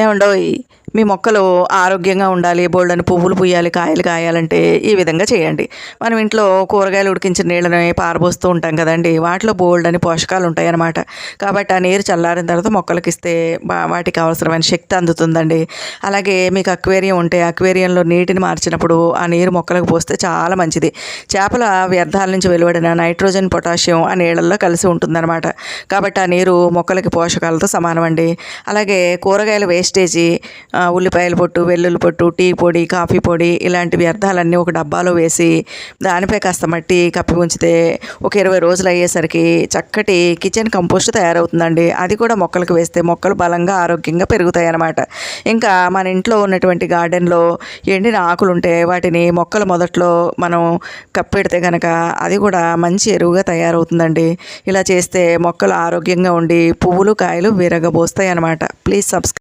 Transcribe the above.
ఏమండోయ్ మీ మొక్కలు ఆరోగ్యంగా ఉండాలి బోల్డని పువ్వులు పుయ్యాలి కాయలు కాయాలంటే ఈ విధంగా చేయండి. మనం ఇంట్లో కూరగాయలు ఉడికించిన నీళ్ళని పారబోస్తూ ఉంటాం కదండి. వాటిలో బోల్డని పోషకాలు ఉంటాయి అన్నమాట కాబట్టి ఆ నీరు చల్లారిన తర్వాత మొక్కలకి ఇస్తే వాటికి అవసరమైన శక్తి అందుతుందండి. అలాగే మీకు అక్వేరియం ఉంటే అక్వేరియంలో నీటిని మార్చినప్పుడు ఆ నీరు మొక్కలకు పోస్తే చాలా మంచిది. చేపల వ్యర్థాల నుంచి వెలువడిన నైట్రోజన్ పొటాషియం ఆ నీళ్ళల్లో కలిసి ఉంటుందన్నమాట. కాబట్టి ఆ నీరు మొక్కలకి పోషకాలతో సమానం అండి అలాగే కూరగాయల వేస్టేజీ ఉల్లిపాయల పొట్టు వెల్లుల్లి పొట్టు టీ పొడి కాఫీ పొడి ఇలాంటి వ్యర్థాలన్నీ ఒక డబ్బాలో వేసి దానిపై కాస్త మట్టి కప్పి ఉంచితే ఒక ఇరవై రోజులు అయ్యేసరికి చక్కటి కిచెన్ కంపోస్ట్ తయారవుతుందండి. అది కూడా మొక్కలకు వేస్తే మొక్కలు బలంగా ఆరోగ్యంగా పెరుగుతాయి అన్నమాట ఇంకా మన ఇంట్లో ఉన్నటువంటి గార్డెన్లో ఎండిన ఆకులు ఉంటే వాటిని మొక్కల మొదట్లో మనం కప్పెడితే కనుక అది కూడా మంచి ఎరువుగా తయారవుతుందండి. ఇలా చేస్తే మొక్కలు ఆరోగ్యంగా ఉండి పువ్వులు కాయలు విరగబోస్తాయి అన్నమాట ప్లీజ్ సబ్స్క్రైబ్